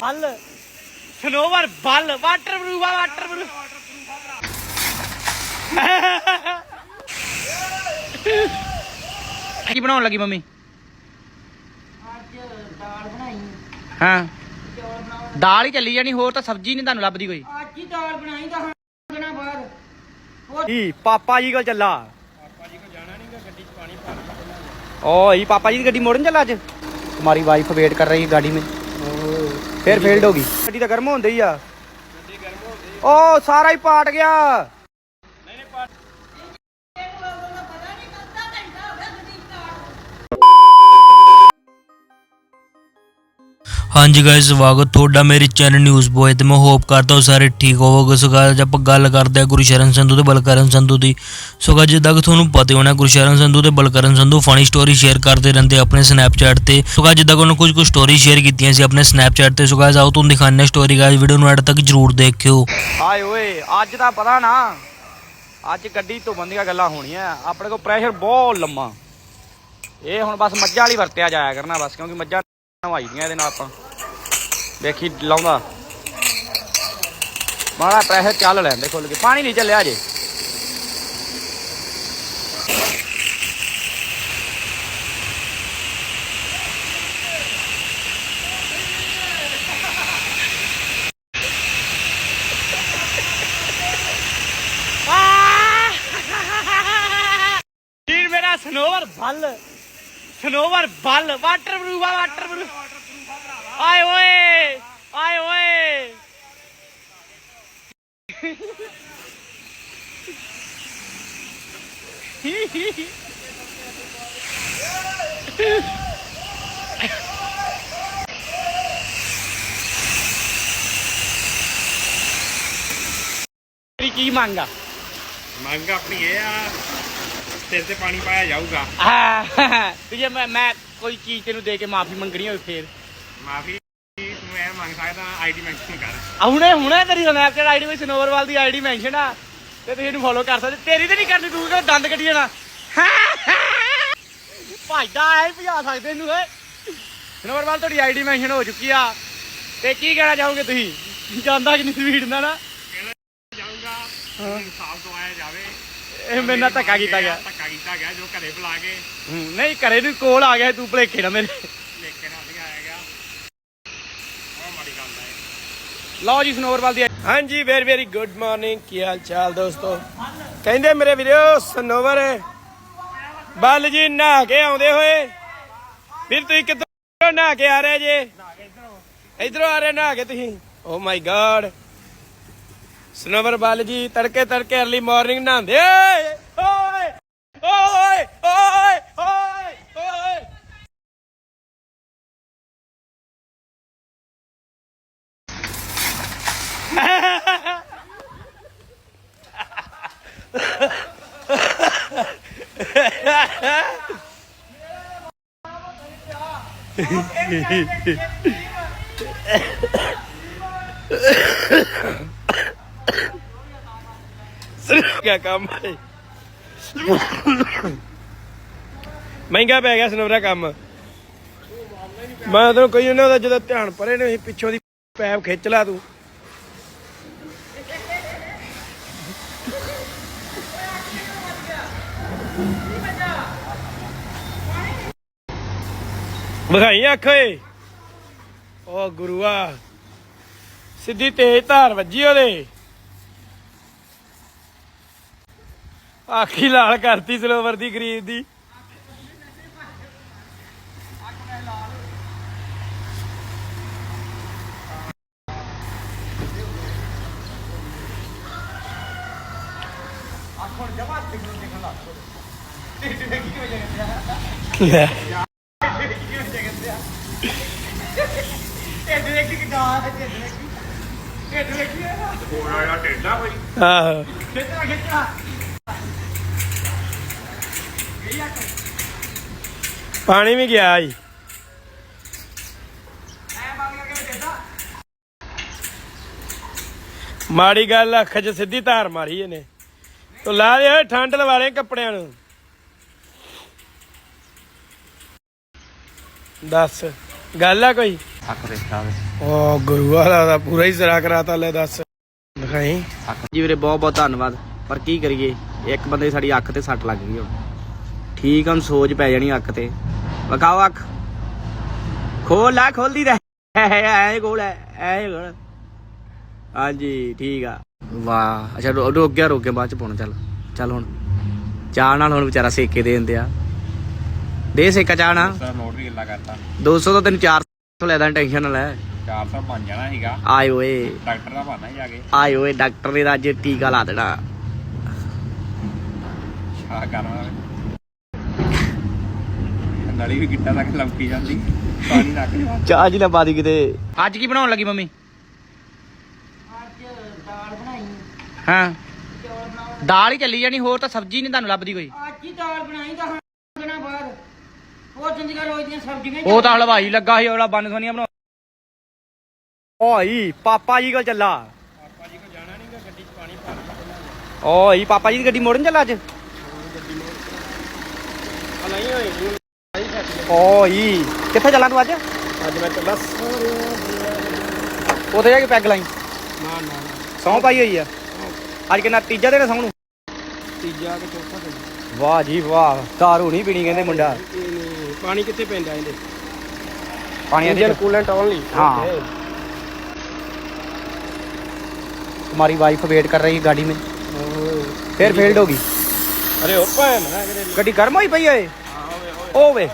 ਬੱਲ। ਸਨੋਵਰ ਬੱਲ waterproof ਆ waterproof. ਕੀ ਬਣਾਉਣ ਲੱਗੀ ਮੰਮੀ? ਅੱਜ ਦਾਲ ਬਣਾਈ। ਹੀ। ਚੱਲੀ ਜਾਣੀ ਹੋਰ ਤਾਂ ਸਬਜ਼ੀ ਨਹੀਂ ਤੁਹਾਨੂੰ ਲੱਭਦੀ ਕੋਈ। ਅੱਜ ਪਾਪਾ ਜੀ ਕੋਲ ਚੱਲਾ? ਪਾਪਾ ਜੀ ਓਏ ਪਾਪਾ ਜੀ ਦੀ ਗੱਡੀ ਮੋੜਨ ਚੱਲਾ ਅੱਜ? ਤੁਹਾਡੀ ਵਾਈਫ ਵੇਟ ਕਰ ਰਹੀ ਹੈ ਗਾੜੀ ਮੇਂ। ਫੇਰ ਫੇਲਡ ਹੋ ਗਈ। ਗੱਡੀ ਤਾਂ ਗਰਮ ਹੁੰਦੇ ਹੀ ਆ। ਗੱਡੀ ਗਰਮ ਹੁੰਦੀ ਉਹ ਸਾਰਾ ਹੀ ਪਾਟ ਗਿਆ। ਹਾਂਜੀ ਗਾਇਸ ਸਵਾਗਤ ਤੁਹਾਡਾ ਮੇਰੇ ਚੈਨਲ ਨਿਊਜ਼ ਬੋਏ ਤੇ। ਮੈਂ ਹੋਪ ਕਰਦਾ ਹਾਂ ਸਾਰੇ ਠੀਕ ਹੋਵੋਗੇ। ਸੋ guys, ਆਪਾਂ ਗੱਲ ਕਰਦੇ ਹਾਂ ਗੁਰਸ਼ਰਨ ਸੰਧੂ ਤੇ ਬਲਕਰਨ ਸੰਧੂ ਦੀ। ਸੋ guys, ਜਿੱਦਾਂ ਕਿ ਤੁਹਾਨੂੰ ਪਤਾ ਹੋਣਾ ਗੁਰਸ਼ਰਨ ਸੰਧੂ ਤੇ Balkaran Sandhu funny story share ਕਰਦੇ ਰਹਿੰਦੇ ਆਪਣੇ ਸਨੈਪਚੈਟ ਤੇ। ਸੋ guys, ਜਿੱਦਾਂ ਕਿ ਉਹਨਾਂ ਕੁਝ ਕੁ ਸਟੋਰੀ ਸ਼ੇਅਰ ਕੀਤੀਆਂ ਸੀ ਆਪਣੇ ਸਨੈਪਚੈਟ ਤੇ। ਸੋ guys, ਆਓ ਤੁਹਾਨੂੰ ਦਿਖਾਉਂਦੇ ਸਟੋਰੀ ਗਾਇਸ ਵੀਡੀਓ ਨੂੰ ਐਡ ਤੱਕ ਜਰੂਰ ਦੇਖਿਓ। ਹਾਏ ਓਏ ਅੱਜ ਤਾਂ ਪਤਾ ਨਾ ਅੱਜ ਗੱਡੀ ਤੋਂ ਬੰਦੀਆਂ ਗੱਲਾਂ ਹੋਣੀਆਂ ਆਪਣੇ ਕੋਲ ਪ੍ਰੈਸ਼ਰ ਬਹੁਤ ਲੰਮਾ। ਇਹ ਹੁਣ ਬਸ ਮੱਝਾਂ ਵਾਲੀ ਵਰਤਿਆ ਜਾਇਆ ਕਰਨਾ ਬਸ ਕਿਉਂਕਿ ਮੱਝਾਂ ਨਵਾਈ ਦੀਆਂ ਇਹਦੇ ਨਾਲ ਆਪਾਂ। ਵੇਖੀ ਲਾਉਂਦਾ। ਮਾੜਾ ਪ੍ਰੈਸ਼ਰ ਚੱਲ ਲੈਂਦੇ ਖੁੱਲ ਕੇ। ਪਾਣੀ ਨਹੀਂ ਚੱਲਿਆ ਜੇ ਮੇਰਾ ਸਨੋਵਰ ਬੱਲ? ਸਨੋਵਰ ਬੱਲ ਵਾਟਰ ਪ੍ਰੂਫ ਆ ਵਾਟਰ ਪ੍ਰੂਫ ਆਏ ਓਏ ਆਏ ਓਏ। ਤੇਰੀ ਕੀ ਮੰਗਾ ਮੰਗ ਆਪਣੀ ਇਹ ਆ ਸਿਰ ਤੇ ਪਾਣੀ ਪਾਇਆ ਜਾਊਗਾ। ਆ ਤੇ ਜੇ ਮੈਂ ਮੈਂ ਕੋਈ ਚੀਜ਼ ਤੈਨੂੰ ਦੇ ਕੇ ਮਾਫੀ ਮੰਗਣੀ ਹੋਵੇ ਫੇਰ। ਮਾਫੀ ਤੂੰ ਇਹ ਮੰਗ ਸਕਦਾ ਆਈਡੀ ਮੈਂਸ਼ਨ ਕਰ। ਹੁਣੇ ਹੁਣੇ ਤੇਰੀ ਸਨੈਪਚੈਟ ਆਈਡੀ ਵਿੱਚ ਸਨੋਵਰਵਾਲ ਦੀ ਆਈਡੀ ਮੈਂਸ਼ਨ ਆ। ਤੇ ਤੁਸੀਂ ਇਹਨੂੰ ਫੋਲੋ ਕਰ ਸਕਦੇ। ਤੇਰੀ ਤੇ ਨਹੀਂ ਕਰਨੀ ਤੂੰ ਕਿਉਂ ਦੰਦ ਕੱਢੀ ਜਾਣਾ? ਭਾਈਦਾ ਐ ਭਜਾ ਸਕਦੇ ਇਹਨੂੰ ਓਏ ਸਨੋਵਰਵਾਲ ਤੁਹਾਡੀ ਆਈਡੀ ਮੈਂਸ਼ਨ ਹੋ ਚੁੱਕੀ ਆ। ਤੇ ਕੀ ਕਹਿਣਾ ਚਾਹੋਗੇ ਤੁਸੀਂ? ਜਾਂਦਾ ਕਿ ਨਹੀਂ ਸਪੀਡ ਨਾਲ? ਨਾ ਜਾਊਗਾ ਇਨਸਾਫ ਦਵਾਇਆ ਜਾਵੇ। ਇਹ ਮੇਰੇ ਨਾਲ ਧੱਕਾ ਕੀਤਾ ਗਿਆ। ਧੱਕਾ ਕੀਤਾ ਗਿਆ ਜੋ ਘਰੇ ਬੁਲਾ ਕੇ। ਹੂੰ, ਨਹੀਂ ਘਰੇ ਨੂੰ ਕੋਲ ਆ ਗਿਆ ਤੂੰ ਭਲੇਖੇ ਨਾ ਮੇਰੇ ਲਿਖ ਕੇ ਨਾ ਲਿਆਇਆ ਗਿਆ ਉਹ ਮਾੜੀ ਗੱਲ ਹੈ ਲਓ ਜੀ ਸਨੋਵਰਵਾਲ ਦੀ ਹਾਂਜੀ ਵੈਰੀ ਵੈਰੀ ਗੁੱਡ ਮਾਰਨਿੰਗ ਕੀ ਹਾਲ ਚਾਲ ਦੋਸਤੋ? ਕਹਿੰਦੇ ਮੇਰੇ ਵੀਰੋ, ਸਨੋਵਰ ਬੱਲ ਜੀ ਨਹਾ ਕੇ ਆਉਂਦੇ ਹੋਏ। ਫਿਰ ਤੁਸੀਂ ਕਿੱਧਰੋਂ ਨਹਾ ਕੇ ਆ ਰਹੇ ਜੇ? ਇਧਰੋਂ ਆ ਰਹੇ, ਨਹਾ ਕੇ ਤੁਸੀਂ। ਓ ਮਾਈ ਗॉड ਸਨੋਵਰ ਬੱਲ ਜੀ ਤੜਕੇ ਤੜਕੇ ਅਰਲੀ ਮਾਰਨਿੰਗ ਨਹਾਉਂਦੇ ਓਏ ਓਏ ਓਏ ਓਏ ਕਿਆ ਕੰਮ ਹੈ? ਮਹਿੰਗਾ ਪੈ ਗਿਆ ਸਨੋਵਰਾ ਕੰਮ। ਮੈਂ ਤੈਨੂੰ ਕਹੀ ਉਹਨਾਂ ਦਾ ਜਦੋਂ ਧਿਆਨ ਪਰੇ ਨੇ ਪਿੱਛੋਂ ਦੀ ਪੈਪ ਖਿੱਚ ਲਾ ਤੂੰ। ਵਿਖਾਈ ਅੱਖ ਓਏ ਓ ਗੁਰੂਆ, ਸਿੱਧੀ ਤੇਜ਼ ਧਾਰ ਵੱਜੀ ਉਹਦੇ। ਆਖੀ ਲਾਲ ਕਰਤੀ ਸਰੋਵਰ ਦੀ, ਗਰੀਬ ਦੀ। ਲੈ ਹੋਰ ਆਇਆ ਟੇਡਾ ਕੋਈ? ਆਹੋ। ਪਾਣੀ ਵੀ ਗਿਆ ਜੀ। ਮਾੜੀ ਗੱਲ ਅੱਖ 'ਚ ਸਿੱਧੀ ਧਾਰ ਮਾਰੀ ਇਹਨੇ। ਤੂੰ ਲਾ ਦੇ ਓਏ ਠੰਡ ਲਵਾਲੇ ਕੱਪੜਿਆਂ ਨੂੰ। ਦੱਸ। ਗੱਲ ਆ ਕੋਈ? ਥੱਕ ਦੇ ਓ ਗੁਰੂ ਵਾਲਾ ਦਾ ਪੂਰਾ ਹੀ ਜ਼ਰਾ ਕਰਾਤਾ ਲੈ ਦੱਸ। ਦਿਖਾਈ। ਜੀ ਵੀਰੇ ਬਹੁਤ ਬਹੁਤ ਧੰਨਵਾਦ। ਪਰ ਕੀ ਕਰੀਏ? ਇੱਕ ਬੰਦੇ ਦੀ ਸਾਡੀ ਅੱਖ ਤੇ ਸੱਟ ਲੱਗ ਗਈ ਹੁਣ। ਠੀਕ ਹੁਣ ਸੋਜ ਪੈ ਜਾਣੀ ਅੱਖ ਤੇ। ਵਕਾਓ ਅੱਖ। ਖੋਲ ਲੈ ਖੋਲਦੀ ਰਹਿ। ਐ ਖੋਲ ਐ ਐ ਖੋਲ। ਹਾਂਜੀ ਠੀਕ ਆ। ਵਾਹ। ਅੱਛਾ ਰੁਕ ਗਿਆ ਰੁਕ ਗਿਆ। ਬਾਅਦ ਚ ਪਾਉਣਾ ਚੱਲ। ਚੱਲ ਹੁਣ। ਚਾਹ ਨਾਲ ਹੁਣ ਵਿਚਾਰਾ ਸੇਕੇ ਦੇ ਦਿੰਦੇ ਆ। ਦੇ ਸੇਕਾ ਚਾਹ ਨਾ ਸਰ ਨੋਟ ਵੀ ਕਰਤਾ। 200 ਤੋਂ ਤੈਨੂੰ 400 ਲੈਦਾ ਟੈਨਸ਼ਨ ਨਾ ਲੈ। 400 ਬਣ ਜਾਣਾ ਸੀਗਾ। ਆਏ ਓਏ। ਡਾਕਟਰ ਦਾ ਹੀ ਜਾ ਕੇ। ਆਏ ਓਏ ਡਾਕਟਰ ਨੇ ਤਾਂ ਅੱਜ ਟੀਕਾ ਲਾ ਦੇਣਾ। ਸ਼ਾਹ ਕਰਨਾ ਨਲੀ ਵੀ ਗਿੱਟਾ ਤੱਕ ਲੰਕੀ ਜਾਂਦੀ। ਪਾਣੀ ਲੱਗ ਜਾ ਚਾਹ ਜੀ ਨਾ ਪਾ ਦੀ ਕਿਤੇ। ਅੱਜ ਕੀ ਬਣਾਉਣ ਲੱਗੀ ਮੰਮੀ? ਅੱਜ ਦਾਲ ਬਣਾਈ। ਹਾਂ। ਦਾਲ ਹੀ ਚੱਲੀ ਜਾਣੀ ਹੋਰ ਤਾਂ ਸਬਜ਼ੀ ਨਹੀਂ ਤੁਹਾਨੂੰ ਲੱਭਦੀ ਕੋਈ। ਅੱਜ ਹੀ ਦਾਲ ਬਣਾਈ ਤਾਂ ਦਿਨਾਂ ਬਾਅਦ। ਉਹ ਚੰਡੀਗੜ੍ਹ ਰੋਜ਼ ਦੀਆਂ ਸਬਜ਼ੀਆਂ ਹੀ ਉਹ ਤਾਂ ਹਲਵਾਈ ਲੱਗਾ ਸੀ ਉਹਦਾ ਬੰਨ ਸੋਨੀਆ ਬਣਾ ਓਏ ਪਾਪਾ ਜੀ ਕੋਲ ਚੱਲਾ। ਪਾਪਾ ਜੀ ਕੋ ਜਾਣਾ ਨਹੀਂਗਾ ਗੱਡੀ 'ਚ ਪਾਣੀ ਓਏ ਪਾਪਾ ਜੀ ਦੀ ਗੱਡੀ ਮੋੜਨ ਚੱਲਾ ਅੱਜ? ਨਹੀਂ ਹੋਈ ਓਏ ਕਿੱਥੇ ਚੱਲਾਂ ਤੂੰ ਅੱਜ? ਅੱਜ ਮੈਂ ਚੱਲਾ ਉੱਥੇ ਜਾ ਕੇ ਪੈਗ ਲਾਈ। ਨਾ ਨਾ ਸੌਂ ਪਾਈ ਹੋਈ ਆ। ਅੱਜ ਕਿੰਨਾ ਤੀਜਾ ਦਿਨ ਸੌਂ ਨੂੰ? ਤੀਜਾ ਕਿ ਚੌਥਾ ਦਿਨ। ਵਾਹ ਜੀ ਵਾਹ ਦਾਰੂ ਨਹੀਂ ਪੀਣੀ ਕਹਿੰਦੇ ਮੁੰਡਾ। ਪਾਣੀ ਕਿੱਥੇ ਪੈਂਦਾ ਇਹਦੇ ਪਾਣੀ ਇੰਜਨ ਦੇ ਕੂਲੈਂਟ ਓਨਲੀ हाँ। हमारी वाइफ वेट कर रही है गाड़ी में फिर फेल्ड होगी ਅਰੇ ਉਹ ਭੈਣ ਨਾ ਕਿਤੇ ਗੱਡੀ ਗਰਮ ਹੋਈ ਪਈ ਓਏ ਓ ਵੇ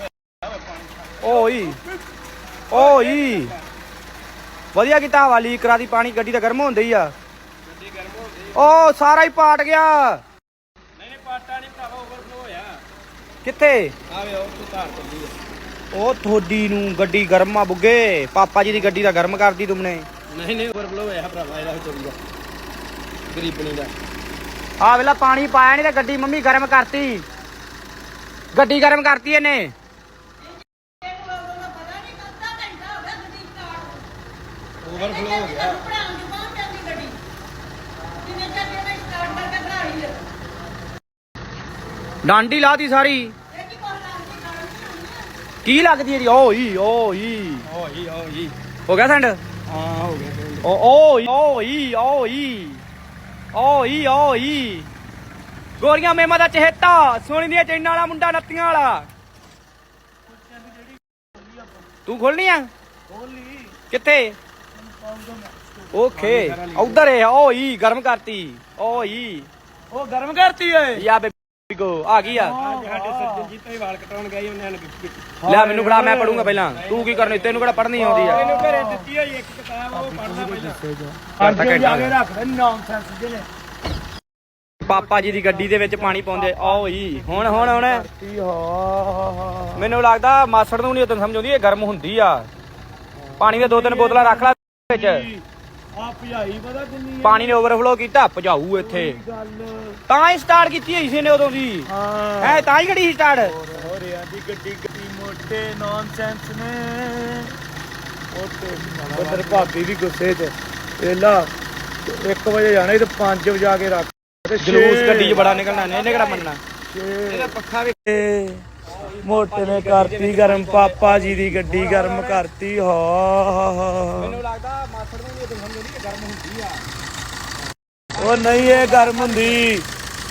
ਓਈ ਓਈ ਵਧੀਆ ਕੀਤਾ ਵਾਲੀ ਕਰਾ ਦੀ ਪਾਣੀ ਗੱਡੀ ਤਾਂ ਗਰਮ ਹੁੰਦੀ ਆ ਓ ਸਾਰਾ ਹੀ ਪਾਟ ਗਿਆ ਕਿੱਥੇ? ਆਵੇ ਉਹ ਤੂੰ ਧਾਰ ਚੱਲੀ ਆ। ਉਹ ਥੋੜੀ ਨੂੰ ਗੱਡੀ ਗਰਮ ਆ ਬੁੱਗੇ। ਪਾਪਾ ਜੀ ਦੀ ਗੱਡੀ ਤਾਂ ਗਰਮ ਕਰਦੀ ਤੁਮਨੇ। ਨਹੀਂ ਨਹੀਂ ਓਵਰਫਲੋ ਹੋਇਆ ਭਰਾਵਾ ਇਹਦਾ ਚੱਲੀ ਗਰੀਬਣੀ ਦਾ। ਆ ਵੇਲਾ ਪਾਣੀ ਪਾਇਆ ਨਹੀਂ ਤਾਂ ਗੱਡੀ ਮੰਮੀ ਗਰਮ ਕਰਤੀ। ਗੱਡੀ ਗਰਮ ਕਰਤੀ ਇਹਨੇ। ਓਵਰਫਲੋ ਹੋ ਗਿਆ। ਡਾਂਡੀ ਲਾਤੀ ਸਾਰੀ। ਕੀ ਲੱਗਦੀ ਹੈ ਜੀ? ਓਈ ਓਈ ਓਈ ਓਈ ਹੋ ਗਿਆ ਸੰਡ? ਹਾਂ ਹੋ ਗਿਆ। ਫਿਰ। ਓ ਓਈ ਓਈ ਓਈ ਓਈ ਓਈ ਗੋਰੀਆਂ ਮੇਮਾ ਦਾ ਚਹੇਤਾ ਸੋਨੀ ਦੀਆਂ ਚੈਨਾਂ ਵਾਲਾ ਮੁੰਡਾ ਨੱਤੀਆਂ ਵਾਲਾ। ਤੂੰ ਖੋਲਣੀ ਆ? ਕਿੱਥੇ? ਓਕੇ। ਉਧਰ ਹੈ ਓਈ ਗਰਮ ਕਰਤੀ। ਓਈ ਉਹ ਗਰਮ ਕਰਤੀ ਓਏ। ਯਾ ਕੋ ਆ ਗਈ ਆ। ਸਾਡੇ ਸਰਜਨ ਜੀ ਤੋਂ ਹੀ ਵਾਲ ਕਟਾਉਣ ਗਏ ਉਹਨਾਂ ਨੇ ਕੀਤੀ ਲੈ ਮੈਨੂੰ ਫੜਾ ਮੈਂ ਪੜੂੰਗਾ ਪਹਿਲਾਂ। ਤੂੰ ਕੀ ਕਰਨੀ ਤੈਨੂੰ ਕਿਹੜਾ ਪੜ੍ਹਨੀ ਆਉਂਦੀ ਆ? ਇਹਨੂੰ ਘਰੇ ਦਿੱਤੀ ਹੋਈ ਇੱਕ ਕਿਤਾਬ ਉਹ ਪੜ੍ਹਦਾ ਪਹਿਲਾਂ। ਘੰਟਾ ਘੰਟਾ ਰੱਖ ਦੇ ਨੌਨਸੈਂਸ ਜਿਹਨੇ ਪਾਪਾ ਜੀ ਦੀ ਗੱਡੀ ਦੇ ਵਿੱਚ ਪਾਣੀ ਪਾਉਂਦੇ ਓਈ ਹੁਣ ਹੁਣ ਹੁਣ। ਮੈਨੂੰ ਲੱਗਦਾ ਮਾਸੜ ਨੂੰ ਨਹੀਂ ਉਦੋਂ ਸਮਝ ਆਉਂਦੀ ਇਹ ਗਰਮ ਹੁੰਦੀ ਆ। ਪਾਣੀ ਦੇ ਦੋ ਤਿੰਨ ਬੋਤਲਾਂ ਰੱਖ ਲੈ ਵਿੱਚ। ਆ ਭਜਾਈ ਪਤਾ ਕਿੰਨੀ ਪਾਣੀ ਨੇ ਓਵਰਫਲੋ ਕੀਤਾ ਭਜਾਊ ਇੱਥੇ। ਗੱਲ। ਤਾਂ ਹੀ ਸਟਾਰਟ ਕੀਤੀ ਹੋਈ ਸੀ ਨੇ ਉਦੋਂ ਦੀ। ਹਾਂ। ਹੈ ਤਾਂ ਹੀ ਗੱਡੀ ਸਟਾਰਟ ਹੋ ਰਿਆ ਦੀ ਗੱਡੀ ਗੱਡੀ ਮੋਟੇ ਨੌਨਸੈਂਸ ਨੇ। ਮੋਟੇ ਉਧਰ ਭਾਬੀ ਵੀ ਗੁੱਸੇ 'ਚ। ਵੇਲਾ 1 ਵਜੇ ਜਾਣਾ ਤੇ 5 ਵਜੇ ਆ ਕੇ ਰੱਖ। ਤੇ ਜਲੂਸ ਗੱਡੀ 'ਚ ਬੜਾ ਨਿਕਲਣਾ ਨੇ ਇਹਨੇ ਕਿਹੜਾ ਮੰਨਣਾ? ਇਹਦਾ ਪੱਖਾ ਵੀ ਮੋਟੇ ਨੇ ਕਰਤੀ ਗਰਮ ਪਾਪਾ ਜੀ ਦੀ ਗੱਡੀ ਗਰਮ ਕਰਤੀ ਹਾ ਮੈਨੂੰ ਲੱਗਦਾ ਮਾਸੜ ਨੂੰ ਇਹ ਗਰਮ ਹੁੰਦੀ ਆ। ਉਹ ਨਹੀਂ ਇਹ ਗਰਮ ਹੁੰਦੀ।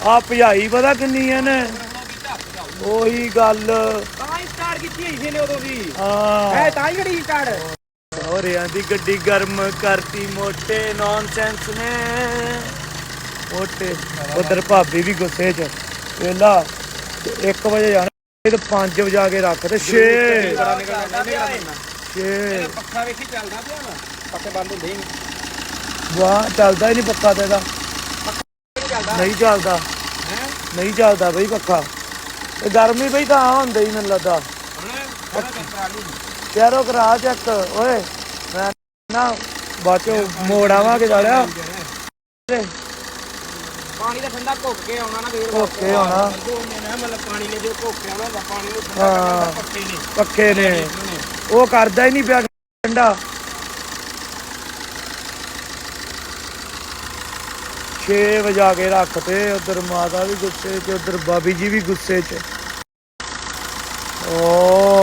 ਆ ਭਜਾਈ ਪਤਾ ਕਿੰਨੀ ਐ ਨੇ ਉਹੀ ਗੱਲ। ਤਾਂ ਹੀ ਸਟਾਰਟ ਕੀਤੀ ਹੋਈ ਸੀ ਨੇ ਉਦੋਂ ਦੀ ਹਾਂ। ਹੈ ਤਾਂ ਹੀ ਗੱਡੀ ਸਟਾਰਟ ਹੋ ਰਿਆਂ ਦੀ ਗੱਡੀ ਗਰਮ ਕਰਤੀ ਮੋਟੇ ਨੌਨਸੈਂਸ ਨੇ। ਮੋਟੇ। ਉਧਰ ਭਾਬੀ ਵੀ ਗੁੱਸੇ 'ਚ। ਵੇਲਾ 1 ਵਜੇ ਜਾਣਾ। ਤੇ 5 ਵਜੇ ਕੇ ਰੱਖ ਤੇ 6 ਬੜਾ ਨਿਕਲਣਾ ਇਹਨੇ ਕਿਹੜਾ ਮੰਨਣਾ 6 ਪੱਖਾ ਵੇਖੀ ਚੱਲਦਾ ਪਿਆ ਵਾ ਪੱਖੇ ਬੰਦ ਹੁੰਦੇ ਹੀ ਨਹੀਂ। ਵਾਹ ਚੱਲਦਾ ਹੀ ਨਹੀਂ ਪੱਕਾ ਤੇ ਇਹਦਾ। ਨਹੀਂ ਚੱਲਦਾ। ਨਹੀਂ ਚੱਲਦਾ ਬਈ ਪੱਖਾ। ਇਹ ਗਰਮੀ ਬਈ ਤਾਂ ਹੁੰਦੇ ਹੀ? ਮੈਨੂੰ ਲੱਗਦਾ ਯਾਰੋ ਕਰਾ ਚੱਕ ਓਏ। ਮੈਂ ਨਾ ਬਾਚੋ ਮੋੜ ਆਵਾਂਗੇ ਜਾਲਿਆ ਪਾਣੀ ਦਾ ਠੰਡਾ ਘੁੱਕ ਕੇ ਆਉਣਾ ਨਾ ਫੇਰ ਓਕੇ ਹੋਣਾ ਜੋ ਨਾ ਮਤਲਬ ਪਾਣੀ ਨੇ ਜੋ ਘੁੱਕ ਕੇ ਆਉਣਾ ਪਾਣੀ ਨੂੰ ਠੰਡਾ ਹਾਂ। ਕਰਨਾ ਪੱਕੇ ਨੇ। ਪੱਕੇ ਨੇ। ਉਹ ਕਰਦਾ ਹੀ ਨਹੀਂ ਪਿਆ ਠੰਡਾ। 6 ਵਜਾ ਕੇ ਰੱਖ ਤੇ ਉਧਰ ਮਾਤਾ ਵੀ ਗੁੱਸੇ 'ਚ ਉਧਰ ਬਾਬੀ ਜੀ ਵੀ ਗੁੱਸੇ 'ਚ। ਓ